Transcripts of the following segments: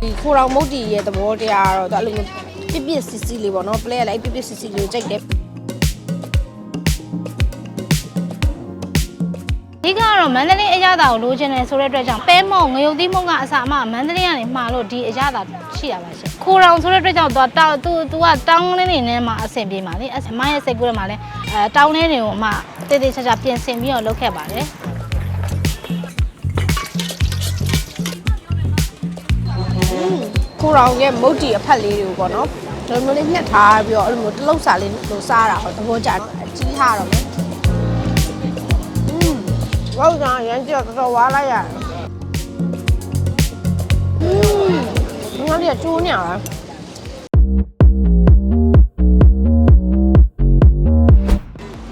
ဒီခိုးတော်မုတ်တီရဲ့သဘောတရားကတော့သူအဲ့လိုမျိုးပြစ်ပြစ်စစ်စစ်လေးပေါ့နော် play ကလည်းပြစ်ပြစ်စစ်စစ်လေးကိုကြိုက်တယ်အဓိကကတော့မန္တလေးအရသာကိုလိုချင်တယ်ဆိုတဲ့အတွက်ကြောင့်ပဲမော့ငရုတ်သီးမုံကအစားအမမန္တလေးကနေမှာလို့ဒီအရသာရှိတာပါရှင်ခိုးတောင်ဆိုတဲ့အတွက်ကြောင့်သူကတောင်သူသူကတောင်းလေးနေနဲ့မှအဆင်ပြေပါလေအမရဲ့စိတ်ကူးထဲမှာလည်းအဲတောင်းလေးတွေကိုအမတေးသေးချာချာပြင်ဆင်ပြီးတော့လုပ်ခဲ့ပါတယ် ခိုးတော်ရဲ့မုတ်တီအဖက်လေးတွေကိုပေါ့နော်ဒီလိုမျိုးလေးညှက်ထားပြီးတော့အဲ့လိုမျိုးတလုတ်စာလေးလိုစားတာဟောသဘောကျတယ်အကြီးထားတော့မယ်อืมဝေါကရမ်းကြောက်တော်ဝါလိုက်ရတယ်อืมငါတို့ကကျိုးနေရတာ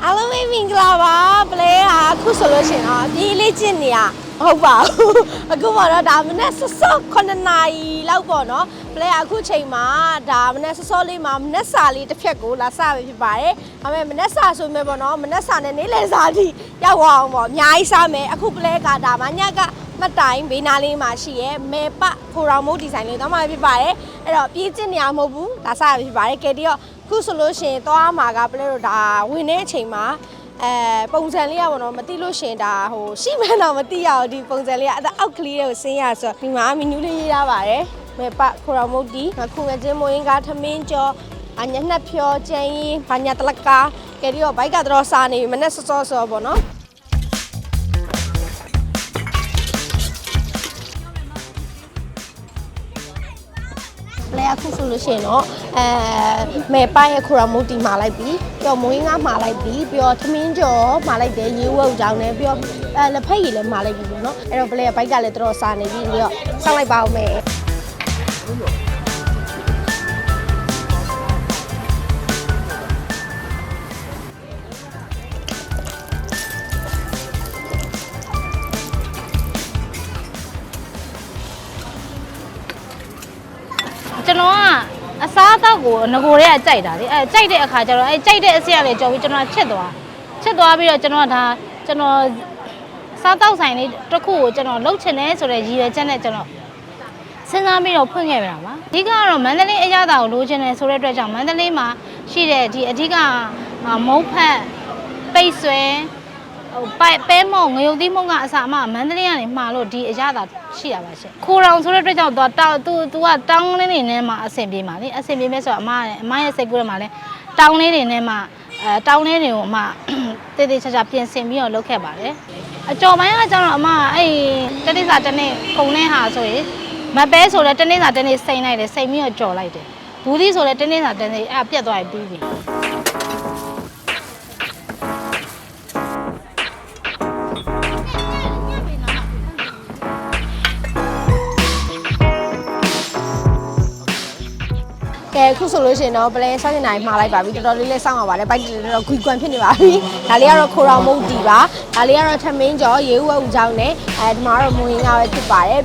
အားလုံးပဲမင်္ဂလာပါပလဲဟာအခုဆိုလို့ရှရင်တော့ဒီလေးကျင့်နေရ ဟုတ်ပါဘူးအခုမှတော့ဒါမနေ့စစော9နာရီလောက်ပေါ့နော်ပလဲအခုချိန်မှာဒါမနေ့စစောလေးမှာမနေ့စာလေးတစ်ဖြက်ကိုလာစပဲဖြစ်ပါတယ်ဒါပေမဲ့မနေ့စာဆိုမဲ့ပေါ့နော်မနေ့စာနဲ့နေ့လယ်စာထိရောက်သွားအောင်ပေါ့အများကြီးစားမယ်အခုပလဲကဒါမှညကမှတ်တိုင်ဘေးနာလေးမှာရှိရဲမေပဖိုရောင်မိုးဒီဇိုင်းလေးတော့မှဖြစ်ပါတယ်အဲ့တော့ပြေးကျင့်နေရမဟုတ်ဘူးဒါစပဲဖြစ်ပါတယ်ကဲဒီတော့အခုဆိုလို့ရှရင်သွားမှာကပလဲတော့ဒါဝင်တဲ့အချိန်မှာ အဲပုံစံလေးရပါတော့မသိလို့ရှရင်ဒါဟိုရှိမှန်းတော့မသိရဘူးဒီပုံစံလေးကအဲ့ဒါအောက်ကလေးကိုဆင်းရဆိုတော့ဒီမှာမီနူးလေးရေးထားပါတယ်မေပခိုရာမုတ်တီခုငချင်းမိုးရင်ကထမင်းကျော်အညနှက်ဖြောကျန်းရင်ဘာညာတလကာကဲဒီတော့ဘိုက်ကတော့စားနေပြီမနဲ့စောစောစောပေါ့နော်လဲအခုဆိုလို့ရှိရင်တော့ အဲမေပိုင်ရဲ့ခိုရာမုတ်တီမှာလိုက်ပြီးပြီးတော့မွေးငါမှာလိုက်ပြီးပြီးတော့သမင်းကျော်မှာလိုက်တယ်ရေဝုတ်ကြောင်းနဲ့ပြီးတော့အဲလက်ဖက်ရည်လည်းမှာလိုက်ပြီးပေါ့နော်အဲ့တော့ပလဲဘိုက်ကလည်းတော်တော်စားနေပြီးပြီးတော့ဆောင်းလိုက်ပါအောင်မယ် စားအသောက်ကိုငကိုတွေကကြိုက်တာလေအဲကြိုက်တဲ့အခါကျတော့အဲကြိုက်တဲ့အဆင့်ကလည်းကြော်ပြီးကျွန်တော်ကချစ်သွားချစ်သွားပြီးတော့ကျွန်တော်ကဒါကျွန်တော်စားတောက်ဆိုင်လေးတစ်ခုကိုကျွန်တော်လှုပ်ချင်တယ်ဆိုတဲ့ရည်ရွယ်ချက်နဲ့ကျွန်တော်စဉ်းစားပြီးတော့ဖွင့်ခဲ့ပြတာပါအဓိကကတော့မန္တလေးအရသာကိုလိုချင်တယ်ဆိုတဲ့အတွက်ကြောင့်မန္တလေးမှာရှိတဲ့ဒီအဓိကမုတ်ဖက်ပိတ်ဆွဲ ဟိုပဲပဲမော့ငရုတ်သီးမုံကအစားအမမန္တလေးကနေမှာလို့ဒီအရသာရှိတာပါရှင်ခိုးတောင်ဆိုတဲ့အတွက်ကြောင့်သူကတောင်သူသူကတောင်းလေးနေနဲ့မှအဆင်ပြေပါလေအဆင်ပြေမဲ့ဆိုတော့အမရဲ့အမရဲ့စိတ်ကူးထဲမှာလဲတောင်းလေးတွေနဲ့မှအဲတောင်းလေးတွေကိုအမတေးသေးချာချာပြင်ဆင်ပြီးတော့လုပ်ခဲ့ပါတယ်အကျော်ပိုင်းကကျတော့အမအဲ့တတိစာတစ်နေ့ခုံတဲ့ဟာဆိုရင်မပဲဆိုလဲတနေ့စာတစ်နေ့စိမ့်လိုက်တယ်စိမ့်ပြီးတော့ကြော်လိုက်တယ်ဘူးသီးဆိုလဲတနေ့စာတစ်နေ့အဲ့ပြတ်သွားပြီပြီး ခုဆိုလို့ရှိရင်တော့ပလဲစားနေနိုင်မှာလိုက်ပါပြီတော်တော်လေးလေးစောင့်ရပါတယ်ဘိုက်တော်တော်ခွီကွမ်ဖြစ်နေပါပြီဒါလေးကတော့ခိုရောင်မုတ်တီပါဒါလေးကတော့ထမင်းကျော်ရေဦးဝဦးချောင်းနဲ့အဲဒီမှာတော့မွေးငါပဲဖြစ်ပါတယ်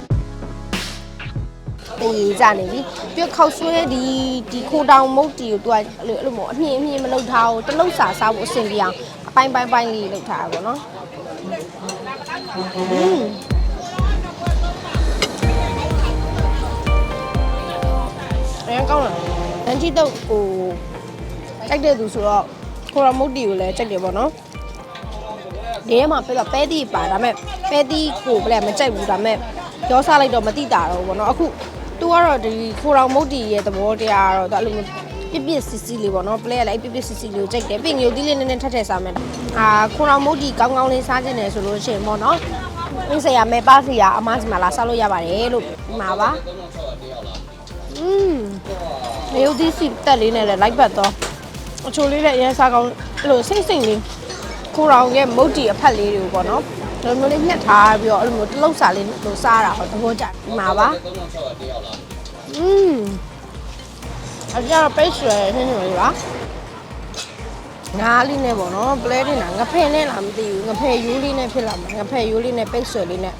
တေးကြနေပြီပြီးတော့ခောက်ဆွဲဒီဒီခိုတောင်မုတ်တီကိုသူကအဲ့လိုအဲ့လိုမျိုးအမြင့်အမြင့်မလုပ်ထားဘူးတလုတ်စာစားဖို့အဆင်ပြေအောင်အပိုင်းပိုင်းပိုင်းလေးလုပ်ထားတာပေါ့နော်อืมအရင်ကောင်းတ ယ်။လမ်းကြီးတော့ဟိုကြိုက်တဲ့သူဆိုတော့ခိုရာမုတ်တီကိုလည်းကြိုက်တယ်ပေါ့နော်။ဒီထဲမှာပြတော့ပဲတီပါဒါပေမဲ့ပဲတီကိုဘယ်လဲမကြိုက်ဘူးဒါပေမဲ့ရောစားလိုက်တော့မတိတာတော့ပေါ့နော်။အခုသူကတော့ဒီခိုရာမုတ်တီရဲ့သဘောတရားကတော့သူအဲ့လိုမျိုးပြစ်ပြစ်စစ်စစ်လေးပေါ့နော်။ play ကလည်းပြစ်ပြစ်စစ်စစ်လေးကိုကြိုက်တယ်။ပြင်ငုတ်တီးလေးနည်းနည်းထပ်ထည့်စားမယ်။အာခိုရာမုတ်တီကောင်းကောင်းလေးစားခြင်းတယ်ဆိုလို့ရှိရင်ပေါ့နော်။အင်းစရာမဲပါစီယာအမစီမလာစားလို့ရပါတယ်လို့ဒီမှာပါ။ อืม နေဦးသီးစီတက်လေးနဲ့လည်းလိုက်ပတ်တော့အချိုလေးနဲ့အရင်စားကောင်းအဲ့လိုစိတ်စိတ်လေးခိုးရောင်ရဲ့မုတ်တီအဖက်လေးတွေကိုပေါ့နော်ဒီလိုမျိုးလေးညှက်ထားပြီးတော့အဲ့လိုမျိုးတလုတ်စာလေးလိုစားတာဟောသဘောကျဒီမှာပါอืมအကြတော့ပိတ်ဆွဲခင်းနေပြီပါငါးလေးနဲ့ပေါ့နော်ပလဲတင်တာငဖဲနဲ့လားမသိဘူးငဖဲယူးလေးနဲ့ဖြစ်လာမှာငဖဲယူးလေးနဲ့ပိတ်ဆွဲလေးနဲ့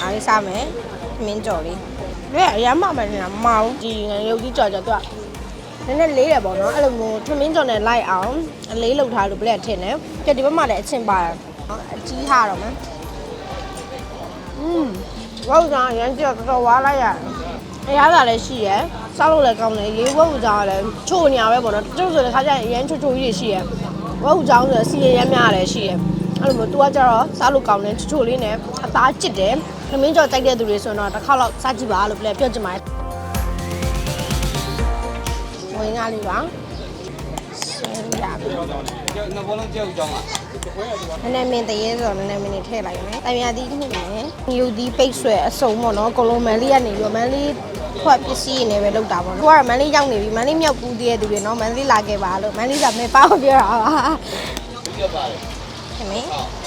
အားလေးစားမယ် မင်းကြော်လေးလွဲအရမ်းမှမယ်နေတာမအောင်ဒီငရုတ်ကြီးကြော်ကြော်သူက နည်းနည်းလေးတယ်ပေါ့နော်အဲ့လိုမျိုးထမင်းကြော်နဲ့လိုက်အောင်အလေးလောက်ထားလို့ပြလက်ထင်တယ်ကြက်ဒီဘက်မှာလည်းအချင်းပါတယ်နော်အကြီးဟာတော့မယ်อืมဝေါကရမ်းကြော်တော်တော်ဝါလိုက်ရတယ် အရသာလည်းရှိရယ်စားလို့လည်းကောင်းတယ်ရေဝက်ဟူကြောင်းကလည်းချို့နေရပဲပေါ့နော်တချို့ဆိုလည်းခါကျရင်အရန်ချို့ချို့ကြီးတွေရှိရယ်ဝက်ဟူကြောင်းဆိုစီရရမ်းများလည်းရှိရယ်အဲ့လိုမျိုး तू ကကြတော့စားလို့ကောင်းတယ်ချို့ချို့လေးနဲ့အသားကျစ်တယ်သ မင်းကြော်ကြိုက်တဲ့သူတွေဆိုတော့တစ်ခါတော့စားကြည့်ပါလို့ပြောပြောချင်ပါတယ်။ဝင်ကားလေးပါ။ဆယ်ရပြီ။ကျောင်းဘောလုံးကျောက်ကြောင်းပါနည်းနည်းမင်းတရေဆိုတော့နည်းနည်းမင်းနေထည့်လိုက်မယ်။တံမြာသီးနှစ်မယ်။ယူသီးပိတ်ဆွဲအစုံပေါ့နော်။ကိုလိုမန်လေးကနေရောမန်လေးခွက်ပစ္စည်းတွေနဲ့ပဲလုပ်တာပေါ့နော်။ကိုကမန်လေးရောက်နေပြီ။မန်လေးမြောက်ကူးသေးတဲ့သူတွေနော်။မန်လေးလာခဲ့ပါလို့။မန်လေးကမေပါကိုပြောတာပါ။ဟုတ်ပါဘူး။ခင်ဗျာ။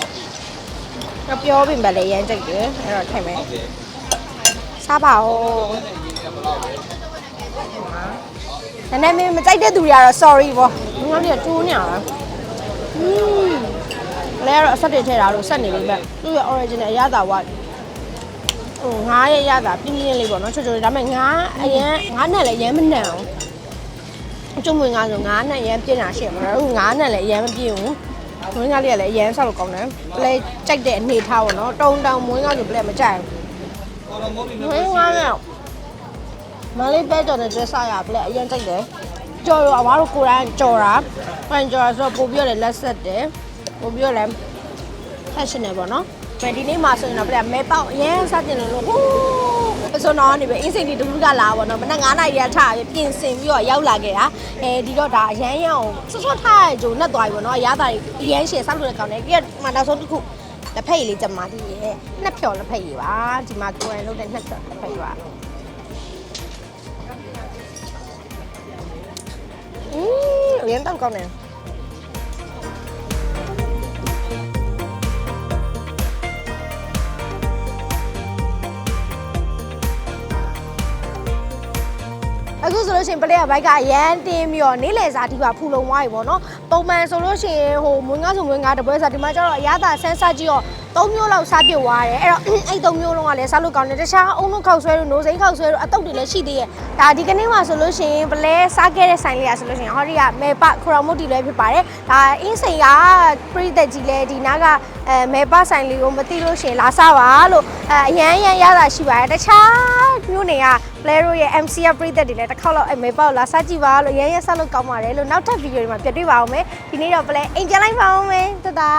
ယ်။တော့ပြောပြင်ပါလေရမ်းကြိုက်တယ်။အဲ့တော့ထည့်မယ်။စားပါဦး။နည်းနည်းမင်းမကြိုက်တဲ့သူတွေကတော့ sorry ပေါ့။ငါတို့ကတိုးနေရတာ။อืมလဲကတော့အဆက်တွေထည့်တာလို့ဆက်နေပြီမဲ့သူ့ရဲ့ original အရသာကဟိုငါးရဲ့ရတာပြင်းပြင်းလေးပေါ့နော်ချွတ်ချွတ်လေးဒါပေမဲ့ငါးအရင်ငါးနဲ့လည်းအရင်မနံအောင်ကျုံဝင်ငါဆိုငါးနဲ့အရင်ပြင်းတာရှိမှာတော့ငါးနဲ့လည်းအရင်မပြင်းဘူး မွေးငါလေးကလည်းအရင်ဆောက်လို့ကောင်းတယ်ပလဲကြိုက်တဲ့အနေထားပေါ့နော်တုံတောင်မွေးငါဆိုပလဲမကြိုက်ဘူးမွေးငါနဲ့မလေးပဲကြော်နဲ့ကျွဲစားရပလဲအရင်ကြိုက်တယ်ကြော်ရောအမားတို့ကိုယ်တိုင်ကြော်တာပန်ကြော်ဆိုတော့ပို့ပြီးတော့လက်ဆက်တယ်ပို့ပြီးတော့လည်း fashion ပေါ့နော်။ဒီနေ့မှာဆိုရင်တော့ပြမဲပေါက်အရင်စတင်လို့လို့ဟိုး ဆိုတော့နေပဲအင်းစိန်ဒီတခုကလာပါတော့မနက်9နာရီရထပြင်ဆင်ပြီးတော့ရောက်လာခဲ့တာအဲဒီတော့ဒါအရန်ရအောင်ဆွဆွထားရကြုံနဲ့သွားပြီပေါ့နော်အရသာတွေအရန်ရှည်ဆောက်လို့လည်းကောင်းတယ်ပြီးတော့မှနောက်ဆုံးတစ်ခုလက်ဖက်ရည်လေးကြက်မာတည်ရဲ့နှစ်ဖြော်လက်ဖက်ရည်ပါဒီမှာကိုယ်ရလုပ်တဲ့နှစ်ဖြော်လက်ဖက်ရည်ပါอืมအရင်တော့ကောင်းတယ် အခုဆိုလို့ရှိရင်ပလက်ရဘိုက်ကအရန်တင်းပြီးတော့နေ့လယ်စာဒီပါဖူလုံသွားပြီပေါ့နော်ပုံမှန်ဆိုလို့ရှိရင်ဟိုမွေးငါဆိုမွေးငါတပွဲစားဒီမှာကျတော့အရသာဆန်းစားကြည့်တော့၃မျိုးလောက်စားပြစ်သွားတယ်အဲ့တော့အဲ့၃မျိုးလုံးကလည်းစားလို့ကောင်းတယ်တခြားအုံလုံးခောက်ဆွဲတို့နိုးစိမ့်ခောက်ဆွဲတို့အတုပ်တွေလည်းရှိသေးရဲ့ဒါဒီကနေ့မှဆိုလို့ရှိရင်ပလဲစားခဲ့တဲ့ဆိုင်လေးကဆိုလို့ရှိရင်ဟောဒီကမေပခရိုမုတ်တီလည်းဖြစ်ပါတယ်ဒါအင်းစိန်ကပရိသတ်ကြီးလည်းဒီနားကအဲမေပဆိုင်လေးကိုမသိလို့ရှိရင်လာစားပါလို့အဲအရန်ရန်ရတာရှိပါတယ်တခြား မျိုးတွေက player ရဲ့ MC ရပရိသတ်တွေလည်းတစ်ခေါက်လောက်အမေပေါ့လာစားကြည့်ပါလို့ရန်ရန်ဆက်လို့ကောင်းပါတယ်လို့နောက်ထပ်ဗီဒီယိုတွေမှာပြတွေ့ပါအောင်မယ်ဒီနေ့တော့ play အိမ်ပြန်လိုက်ပါအောင်မယ်တဒါ